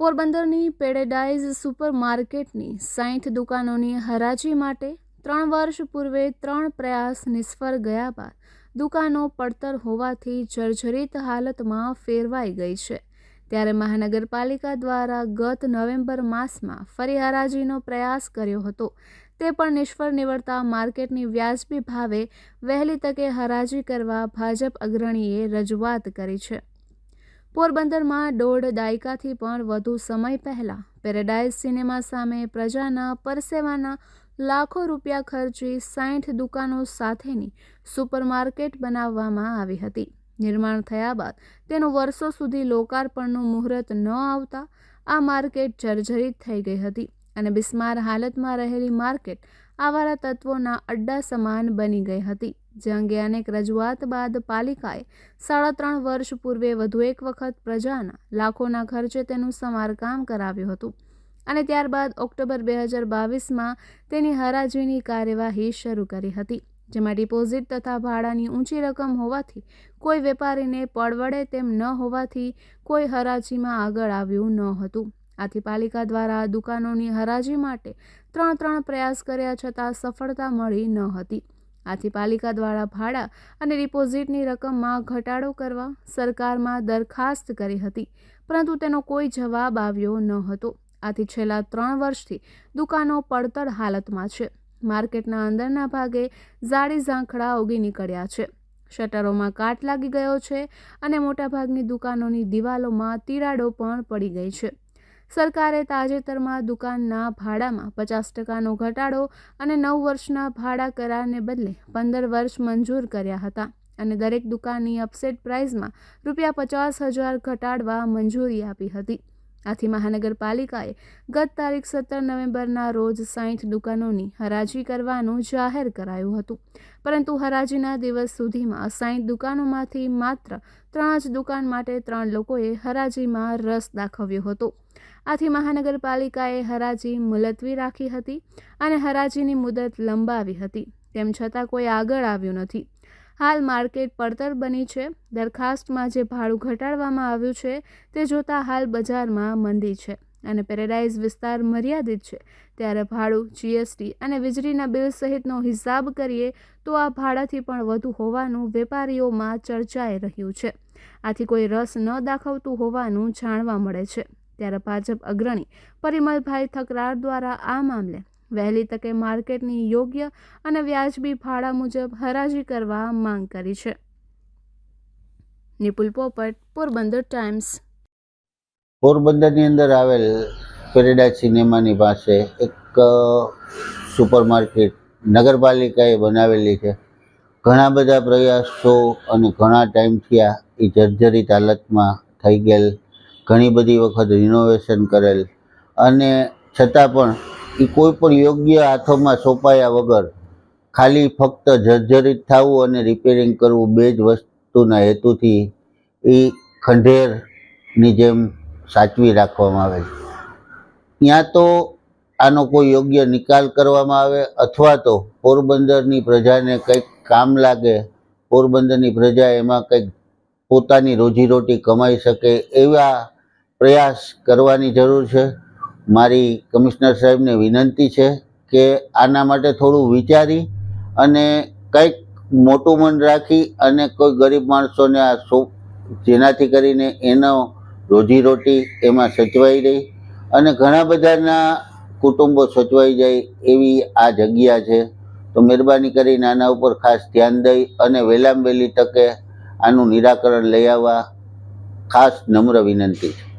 પોરબંદરની paradise super માર્કેટની સાઠ દુકાનોની હરાજી માટે ત્રણ વર્ષ પૂર્વે ત્રણ પ્રયાસ નિષ્ફળ ગયા બાદ દુકાનો પડતર હોવાથી જર્જરિત હાલતમાં ફેરવાઈ ગઈ છે. ત્યારે મહાનગરપાલિકા દ્વારા ગત નવેમ્બર માસમાં ફરી હરાજીનો પ્રયાસ કર્યો હતો. તે પણ નિષ્ફળ નીવડતા માર્કેટની વ્યાજબી ભાવે વહેલી તકે હરાજી કરવા ભાજપ અગ્રણીએ રજૂઆત કરી છે. પોરબંદરમાં દોઢ દાયકાથી પણ વધુ સમય પહેલાં પેરેડાઇઝ સિનેમા સામે પ્રજાના પરસેવાના લાખો રૂપિયા ખર્ચી સાઠ દુકાનો સાથેની સુપરમાર્કેટ બનાવવામાં આવી હતી. નિર્માણ થયા બાદ તેનું વર્ષો સુધી લોકાર્પણનું મુહૂર્ત ન આવતા આ માર્કેટ જર્જરિત થઈ ગઈ હતી અને બિસ્માર હાલતમાં રહેલી માર્કેટ આવારા તત્વોના અડ્ડા સમાન બની ગઈ હતી. જે અંગે અનેક રજૂઆત બાદ પાલિકાએ સાડા ત્રણ વર્ષ પૂર્વે વધુ એક વખત પ્રજાના લાખોના ખર્ચે તેનું સમારકામ કરાવ્યું હતું અને ત્યારબાદ ઓક્ટોબર બે હજાર બાવીસમાં તેની હરાજીની કાર્યવાહી શરૂ કરી હતી, જેમાં ડિપોઝિટ તથા ભાડાની ઊંચી રકમ હોવાથી કોઈ વેપારીને પડવડે તેમ ન હોવાથી કોઈ હરાજીમાં આગળ આવ્યું ન હતું. આથી પાલિકા દ્વારા દુકાનોની હરાજી માટે ત્રણ ત્રણ પ્રયાસ કર્યા છતાં સફળતા મળી ન હતી. આથી પાલિકા દ્વારા ભાડા અને ડિપોઝિટની રકમમાં ઘટાડો કરવા સરકારમાં દરખાસ્ત કરી હતી, પરંતુ તેનો કોઈ જવાબ આવ્યો ન હતો. આથી છેલ્લા ત્રણ વર્ષથી દુકાનો પડતર હાલતમાં છે. માર્કેટના અંદરના ભાગે ઝાડી ઝાંખડા ઉગી નીકળ્યા છે. શટરોમાં કાટ લાગી ગયો છે અને મોટાભાગની દુકાનોની દિવાલોમાં તિરાડો પણ પડી ગઈ છે. સરકારે તાજેતરમાં દુકાનના ભાડામાં પચાસ ટકાનો ઘટાડો અને નવ વર્ષના ભાડા કરારને બદલે પંદર વર્ષ મંજૂર કર્યા હતા અને દરેક દુકાનની અપસેટ પ્રાઇઝમાં રૂપિયા પચાસ હજાર ઘટાડવા મંજૂરી આપી હતી. આથી મહાનગરપાલિકાએ ગત તારીખ સત્તર નવેમ્બરના રોજ સાઠ દુકાનોની હરાજી કરવાનું જાહેર કરાયું હતું. પરંતુ હરાજીના દિવસ સુધીમાં સાઠ દુકાનોમાંથી માત્ર ત્રણ જ દુકાન માટે ત્રણ લોકોએ હરાજીમાં રસ દાખવ્યો હતો. આથી મહાનગરપાલિકાએ હરાજી મુલતવી રાખી હતી અને હરાજીની મુદત લંબાવી હતી. તેમ છતાં કોઈ આગળ આવ્યું નથી. હાલ માર્કેટ પડતર બની છે. દરખાસ્તમાં જે ભાડું ઘટાડવામાં આવ્યું છે તે જોતાં હાલ બજારમાં મંદી છે અને પેરેડાઇઝ વિસ્તાર મર્યાદિત છે. ત્યારે ભાડું, જીએસટી અને વીજળીના બિલ સહિતનો હિસાબ કરીએ તો આ ભાડાથી પણ વધુ હોવાનું વેપારીઓમાં ચર્ચાઈ રહ્યું છે. આથી કોઈ રસ ન દાખવતું હોવાનું જાણવા મળે છે. ત્યારે ભાજપ અગ્રણી પરિમલભાઈ થકરાર દ્વારા આ મામલે વહેલી તકે માર્કેટની યોગ્ય અને વ્યાજબી ભાડા મુજબ હરાજી કરવા માંગ કરી છે. નિપુલ પોપટ, પોરબંદર ટાઈમ્સ. પોરબંદરની અંદર આવેલ પેરેડાઇઝ સિનેમાની પાસે એક સુપર માર્કેટ નગરપાલિકાએ બનાવેલી છે. ઘણા બધા પ્રયાસો અને ઘણા ટાઈમથી આ એ જર્જરિત હાલતમાં થઈ ગયેલ. ઘણી બધી વખત રિનોવેશન કરેલ. અને છતાં પણ એ કોઈ પણ યોગ્ય હાથોમાં સોંપાયા વગર ખાલી ફક્ત જર્જરિત થવું અને રિપેરિંગ કરવું બે જ વસ્તુના હેતુથી એ ખંડેરની જેમ સાચવી રાખવામાં આવે છે. ત્યાં તો આનો કોઈ યોગ્ય નિકાલ કરવામાં આવે અથવા તો પોરબંદરની પ્રજાને કંઈક કામ લાગે, પોરબંદરની પ્રજા એમાં કંઈક પોતાની રોજીરોટી કમાઈ શકે એવા પ્રયાસ કરવાની જરૂર છે. મારી કમિશનર સાહેબને વિનંતી છે કે આના માટે થોડું વિચારી અને કંઈક મોટું મન રાખી અને કોઈ ગરીબ માણસોને આ જેનાથી કરીને એનો રોજીરોટી એમાં સચવાઈ રહી અને ઘણા બધાના કુટુંબો સચવાઈ જાય એવી આ જગ્યા છે. તો મહેરબાની કરીને આના ઉપર ખાસ ધ્યાન દઈ અને વહેલામ વહેલી તકે આનું નિરાકરણ લઈ આવવા ખાસ નમ્ર વિનંતી છે.